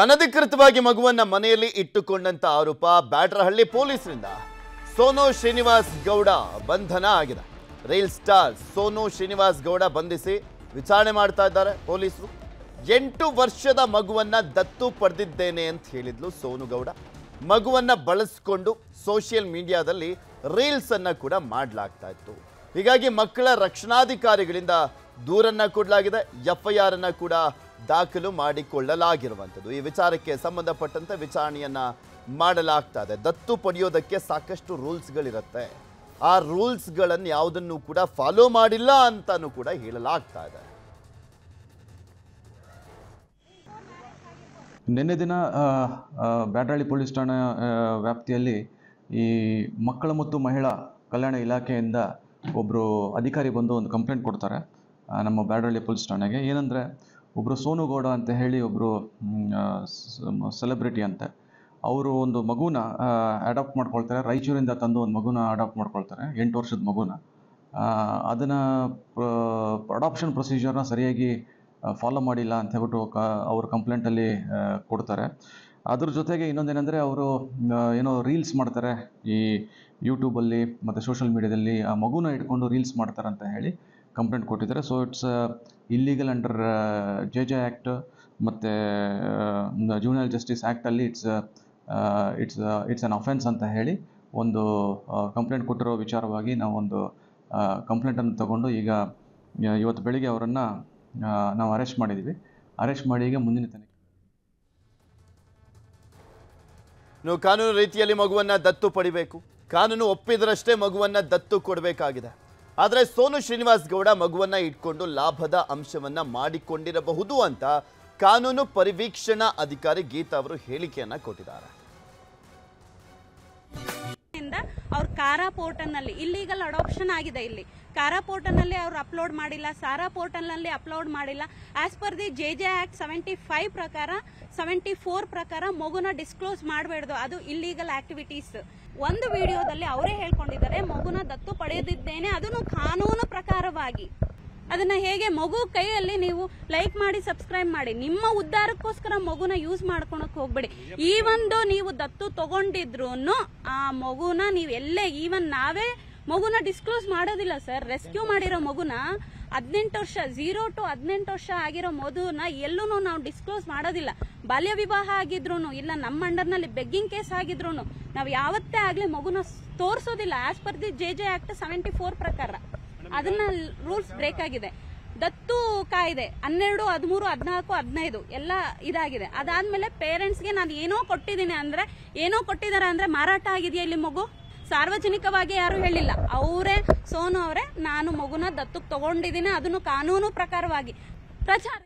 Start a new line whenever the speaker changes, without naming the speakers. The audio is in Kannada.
ಅನಧಿಕೃತವಾಗಿ ಮಗುವನ್ನ ಮನೆಯಲ್ಲಿ ಇಟ್ಟುಕೊಂಡಂತ ಆರೋಪ ಬ್ಯಾಟ್ರಹಳ್ಳಿ ಪೊಲೀಸರಿಂದ. ಸೋನು ಶ್ರೀನಿವಾಸ್ ಗೌಡ ಬಂಧನ ಆಗಿದೆ. ರೈಲ್ ಸ್ಟಾರ್ ಸೋನು ಶ್ರೀನಿವಾಸ್ ಗೌಡ ಬಂಧಿಸಿ ವಿಚಾರಣೆ ಮಾಡ್ತಾ ಇದ್ದಾರೆ ಪೊಲೀಸರು. ಎಂಟು ವರ್ಷದ ಮಗುವನ್ನ ದತ್ತು ಪಡೆದಿದ್ದೇನೆ ಅಂತ ಹೇಳಿದ್ಲು ಸೋನು ಗೌಡ. ಮಗುವನ್ನ ಬಳಸ್ಕೊಂಡು ಸೋಷಿಯಲ್ ಮೀಡಿಯಾದಲ್ಲಿ ರೀಲ್ಸ್ ಅನ್ನ ಕೂಡ ಮಾಡಲಾಗ್ತಾ ಇತ್ತು. ಹೀಗಾಗಿ ಮಕ್ಕಳ ರಕ್ಷಣಾಧಿಕಾರಿಗಳಿಂದ ದೂರನ್ನ ಕೊಡಲಾಗಿದೆ. ಎಫ್ಐಆರ್ ಅನ್ನ ಕೂಡ ದಾಖಲು ಮಾಡಿಕೊಳ್ಳಲಾಗಿರುವಂಥದ್ದು. ಈ ವಿಚಾರಕ್ಕೆ ಸಂಬಂಧಪಟ್ಟಂತೆ ವಿಚಾರಣೆಯನ್ನು ಮಾಡಲಾಗ್ತಾ ಇದೆ ದತ್ತು ಪಡೆಯೋದಕ್ಕೆ ಸಾಕಷ್ಟು ರೂಲ್ಸ್ಗಳಿರುತ್ತೆ. ಆ ರೂಲ್ಸ್ಗಳನ್ನು ಯಾವುದನ್ನು ಕೂಡ ಫಾಲೋ ಮಾಡಿಲ್ಲ ಅಂತಲೂ ಕೂಡ ಹೇಳಲಾಗ್ತಾ ಇದೆ
ನಿನ್ನೆ ದಿನ ಆ, ಪೊಲೀಸ್ ಠಾಣೆ ವ್ಯಾಪ್ತಿಯಲ್ಲಿ ಈ ಮಕ್ಕಳ ಮತ್ತು ಮಹಿಳಾ ಕಲ್ಯಾಣ ಇಲಾಖೆಯಿಂದ ಒಬ್ಬರು ಅಧಿಕಾರಿ ಬಂದು ಒಂದು ಕಂಪ್ಲೇಂಟ್ ಕೊಡ್ತಾರೆ ನಮ್ಮ ಬ್ಯಾಡರಳ್ಳಿ ಪೊಲೀಸ್ ಠಾಣೆಗೆ. ಏನಂದರೆ ಒಬ್ಬರು ಸೋನು ಗೌಡ ಅಂತ ಹೇಳಿ ಒಬ್ಬರು ಸೆಲೆಬ್ರಿಟಿ ಅಂತೆ. ಅವರು ಒಂದು ಮಗುನ ಅಡಾಪ್ಟ್ ಮಾಡ್ಕೊಳ್ತಾರೆ. ರಾಯಚೂರಿಂದ ತಂದು ಒಂದು ಮಗುನ ಅಡಾಪ್ಟ್ ಮಾಡ್ಕೊಳ್ತಾರೆ. ಎಂಟು ವರ್ಷದ ಮಗುನ. ಅದನ್ನು ಅಡಾಪ್ಷನ್ ಪ್ರೊಸೀಜರ್ನ ಸರಿಯಾಗಿ ಫಾಲೋ ಮಾಡಿಲ್ಲ ಅಂತ ಹೇಳ್ಬಿಟ್ಟು ಕ, ಅವ್ರ ಕಂಪ್ಲೇಂಟಲ್ಲಿ ಕೊಡ್ತಾರೆ. ಅದ್ರ ಜೊತೆಗೆ ಇನ್ನೊಂದೇನೆಂದರೆ ಅವರು ಏನೋ ರೀಲ್ಸ್ ಮಾಡ್ತಾರೆ. ಈ ಯೂಟ್ಯೂಬಲ್ಲಿ ಮತ್ತು ಸೋಷಲ್ ಮೀಡ್ಯಾದಲ್ಲಿ ಆ ಮಗುನ ಇಟ್ಕೊಂಡು ರೀಲ್ಸ್ ಮಾಡ್ತಾರೆ ಅಂತ ಹೇಳಿ ಕಂಪ್ಲೇಂಟ್ ಕೊಟ್ಟಿದ್ದಾರೆ. So it's illegal under J J act ಮತ್ತು juvenile justice ಆ್ಯಕ್ಟಲ್ಲಿ it's it's it's an offence ಅಂತ ಹೇಳಿ ಒಂದು ಕಂಪ್ಲೇಂಟ್ ಕೊಟ್ಟಿರೋ ವಿಚಾರವಾಗಿ ನಾವು ಒಂದು ಕಂಪ್ಲೇಂಟನ್ನು ತಗೊಂಡು ಈಗ ಇವತ್ತು ಬೆಳಿಗ್ಗೆ ಅವರನ್ನು ನಾವು ಅರೆಸ್ಟ್ ಮಾಡಿದ್ದೀವಿ ಅರೆಸ್ಟ್ ಮಾಡಿ ಈಗ ಮುಂದಿನ ತನಿಖೆ.
ನೀವು ಕಾನೂನು ರೀತಿಯಲ್ಲಿ ಮಗುವನ್ನು ದತ್ತು ಪಡಿಬೇಕು. ಕಾನೂನು ಒಪ್ಪಿದ್ರಷ್ಟೇ ಮಗುವನ್ನು ದತ್ತು ಕೊಡಬೇಕಾಗಿದೆ. ಆದರೆ ಸೋನು ಶ್ರೀನಿವಾಸ್ ಗೌಡ ಮಗುವನ್ನ ಇಟ್ಕೊಂಡು ಲಾಭದ ಅಂಶವನ್ನ ಮಾಡಿಕೊಂಡಿರಬಹುದು ಅಂತ ಕಾನೂನು ಪರಿವೀಕ್ಷಣಾ ಅಧಿಕಾರಿ ಗೀತಾ ಅವರು ಹೇಳಿಕೆಯನ್ನ ಕೊಟ್ಟಿದ್ದಾರೆ.
ಇಂದ ಅವ್ರು ಕಾರಾ ಪೋರ್ಟಲ್ನಲ್ಲಿ ಇಲ್ಲೀಗಲ್ ಇಲ್ಲಿಗಲ್ ಅಡಾಪ್ಷನ್ ಆಗಿದೆ ಇಲ್ಲಿ. ಕಾರಾ ಪೋರ್ಟಲ್ನಲ್ಲಿ ಅವ್ರು ಅಪ್ಲೋಡ್ ಮಾಡಿಲ್ಲ ಸಾರಾ ಪೋರ್ಟಲ್ನಲ್ಲಿ ಅಪ್ಲೋಡ್ ಮಾಡಿಲ್ಲ. As per the J J act seventy five ಪ್ರಕಾರ ಸೆವೆಂಟಿ ಫೋರ್ ಪ್ರಕಾರ ಮಗುನ ಡಿಸ್ಕ್ಲೋಸ್ ಮಾಡಬೇಡ್ದು. ಅದು ಇಲ್ಲೀಗಲ್ ಆಕ್ಟಿವಿಟೀಸ್ ಒಂದು ವಿಡಿಯೋದಲ್ಲಿ ಅವರೇ ಹೇಳ್ಕೊಂಡಿದ್ದಾರೆ, ಮಗುನ ದತ್ತು ಪಡೆದಿದ್ದೇನೆ. ಅದನ್ನು ಕಾನೂನು ಪ್ರಕಾರವಾಗಿ. ಅದನ್ನ ಹೇಗೆ ಮಗು ಕೈಯಲ್ಲಿ ನೀವು ಲೈಕ್ ಮಾಡಿ ಸಬ್ಸ್ಕ್ರೈಬ್ ಮಾಡಿ, ನಿಮ್ಮ ಉದ್ಧಾರಕ್ಕೋಸ್ಕರ ಮಗುನ ಯೂಸ್ ಮಾಡ್ಕೊಳಕ್ ಹೋಗ್ಬೇಡಿ. ಈ ಒಂದು ನೀವು ದತ್ತು ತಗೊಂಡಿದ್ರು ಆ ಮಗುನ ನೀವು ಎಲ್ಲೇ ಈವನ್ ನಾವೇ ಮಗುನ ಡಿಸ್ಕ್ಲೋಸ್ ಮಾಡೋದಿಲ್ಲ ಸರ್ ರೆಸ್ಕ್ಯೂ ಮಾಡಿರೋ ಮಗುನ ಹದಿನೆಂಟು ವರ್ಷ ಝೀರೋ ಟು ಹದಿನೆಂಟು ವರ್ಷ ಆಗಿರೋ ಮಗುನ ಎಲ್ಲೂ ನಾವು ಡಿಸ್ಕ್ಲೋಸ್ ಮಾಡೋದಿಲ್ಲ. ಬಾಲ್ಯ ವಿವಾಹ ಆಗಿದ್ರು ಇಲ್ಲ ನಮ್ಮ ಅಂಡರ್ನಲ್ಲಿ ಬೆಗ್ಗಿಂಗ್ ಕೇಸ್ ಆಗಿದ್ರು ನಾವು ಯಾವತ್ತೇ ಆಗ್ಲಿ ಮಗುನ ತೋರಿಸೋದಿಲ್ಲ. As per the J J act seventy four ಪ್ರಕಾರ. ಅದನ್ನ ರೂಲ್ಸ್ ಬ್ರೇಕ್ ಆಗಿದೆ. ದತ್ತು ಕಾಯ್ದೆ, ಹನ್ನೆರಡು, ಹದಿಮೂರು, ಹದಿನಾಲ್ಕು, ಹದಿನೈದು ಎಲ್ಲ ಇದಾಗಿದೆ. ಅದಾದ್ಮೇಲೆ ಪೇರೆಂಟ್ಸ್ಗೆ ನಾನು ಏನೋ ಕೊಟ್ಟಿದ್ದೀನಿ ಅಂದ್ರೆ, ಏನೋ ಕೊಟ್ಟಿದ್ದಾರೆ ಅಂದ್ರೆ ಮಾರಾಟ ಆಗಿದೆಯಾ ಇಲ್ಲಿ ಮಗು? ಸಾರ್ವಜನಿಕವಾಗಿ ಯಾರು ಹೇಳಿಲ್ಲ. ಅವರೇ, ಸೋನು ಅವರೇ, ನಾನು ಮಗುನ ದತ್ತಕ್ಕೆ ತಗೊಂಡಿದ್ದೀನಿ, ಅದನ್ನು ಕಾನೂನು ಪ್ರಕಾರವಾಗಿ ಪ್ರಚಾರ